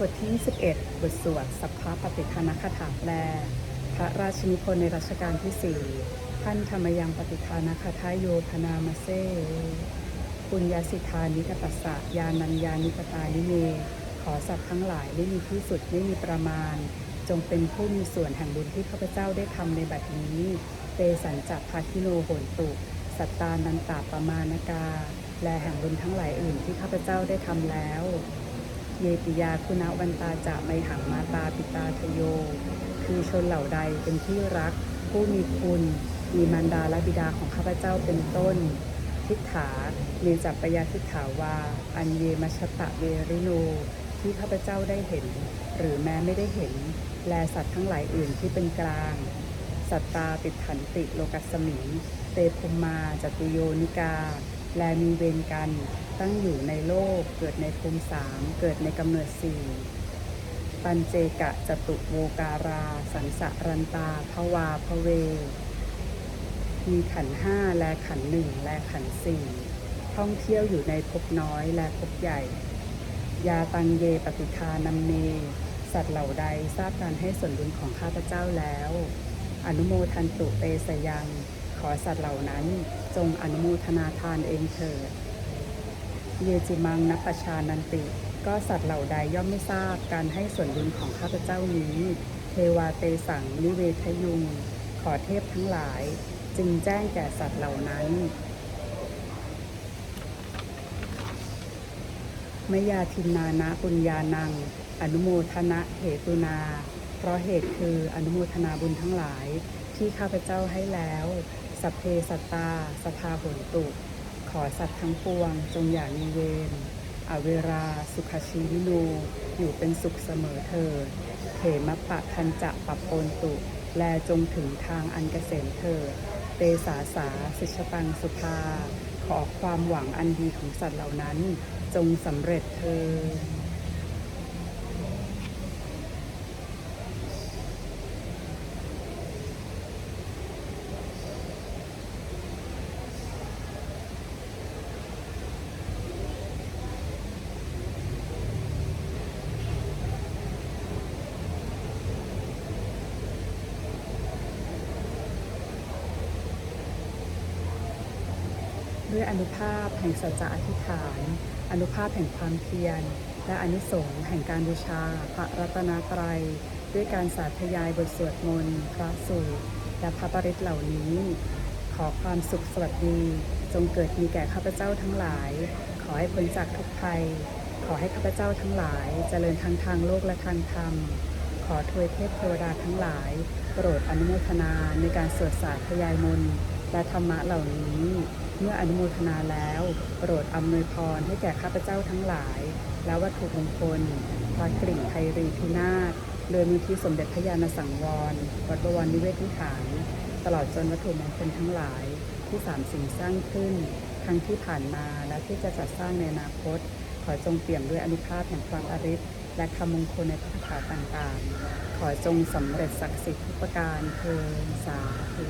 บทที่ 21 บทสวดสัพพะปฏิทานคาถาแปล พระราชนิพนธ์ในรัชกาลที่ 4 ท่านธรรมยังปฏิทานคาถาโยพนามาเซปุญญาสิทานิกตัสสะยานัญญานิกตานิเม ขอสัตว์ทั้งหลายได้มีที่สุดไม่มีประมาณ จงเป็นผู้มีส่วนแห่งบุญที่ข้าพเจ้าได้ทำในบัดนี้เตสันจักภาคิโนโหนตุ สัตตานันตาปมาณกา และแห่งบุญทั้งหลายอื่นที่ข้าพเจ้าได้ทำแล้ว เยติยาคุณวันตาจะไมหังมาตาปิตาทโย คือชนเหล่าใดเป็นที่รัก ผู้มีคุณ มีมารดาและบิดาของข้าพเจ้าเป็นต้น ทิฏฐาเนจัปปยาทิฏฐาวา อันเยมชตะเวริโน ที่ข้าพเจ้าได้เห็น หรือแม้ไม่ได้เห็น แลสัตว์ทั้งหลายอื่นที่เป็นกลาง สัตตาติดขันติโลกัสสมิงเตภุมมาจตุโยนิกา แลมีเวรกัน ตั้งอยู่ในโลก เกิดในภูมิสาม เกิดในกำเนิดสี่ ปัญเจกะจตุโวการา สันสะรันตาภวาภเว มีขันห้าและขันหนึ่งและขันสี่ท่องเที่ยวอยู่ในภพน้อยและภพใหญ่ ยาตังเยปฏิทานัมเมสัตว์เหล่าใดทราบการให้ส่วนบุญของข้าพเจ้าแล้ว อนุโมทันตุเตสยัง อสัตว์เหล่านั้นจงอนุโมทนาทานเองเถิด เยจิมังนัปชานันติ ก็สัตว์เหล่าใดย่อมไม่ทราบการให้ส่วนบุญของข้าพเจ้านี้เทวาเตสังนิเวทยุง ขอเทพทั้งหลาย จึงแจ้งแก่สัตว์เหล่านั้นมยาทินนานะปุญญานัง อนุโมทนะเหตุนา เพราะเหตุคืออนุโมทนาบุญทั้งหลายที่ข้าพเจ้าให้แล้ว สัพเพสัตตา สภาหนตุ ขอสัตว์ทั้งปวง จงอย่ามีเวรอเวราสุขชีวิโนอยู่เป็นสุขเสมอเถิดเขมปะทันจะปรับปนตุ แลจงถึงทางอันเกษมเถิดเตสาสาสิชตังสุภา ขอความหวังอันดีของสัตว์เหล่านั้น จงสำเร็จเถิด ด้วยอนุภาพแห่งสัจจะอธิษฐาน อนุภาพแห่งความเพียร และอนิสงส์แห่งการบูชา พระรัตนตรัย ด้วยการสาธยายบทสวดมนต์พระสูตรและพระปริตเหล่านี้ ขอความสุขสวัสดี จงเกิดมีแก่ข้าพเจ้าทั้งหลาย ขอให้พ้นจากทุกภัย ขอให้ข้าพเจ้าทั้งหลายเจริญทางทางโลกและทางธรรม ขอทวยเทพเทวดาทั้งหลาย โปรดอนุโมทนาในการสวดสาธยายมนต์ และธรรมะเหล่านี้ เมื่ออนุโมทนาแล้วโปรดอำนวยพรให้แก่ข้าพเจ้าทั้งหลาย และวัตถุมงคลพระกริ่งไทยรีพินาศโดยมีที่สมเด็จพระญาณสังวร วัดบวรนิเวศวิหาร ตลอดจนวัตถุมงคลทั้งหลายที่สามสิ่งสร้างขึ้น ทั้งที่ผ่านมาและที่จะจัดสร้างในอนาคต ขอจงเปี่ยมด้วยอนุภาพแห่งความอริศและคำมงคลในพระคาถาต่างๆ ขอจงสำเร็จศักดิ์สิทธิ์ทุกประการเทินสาธุ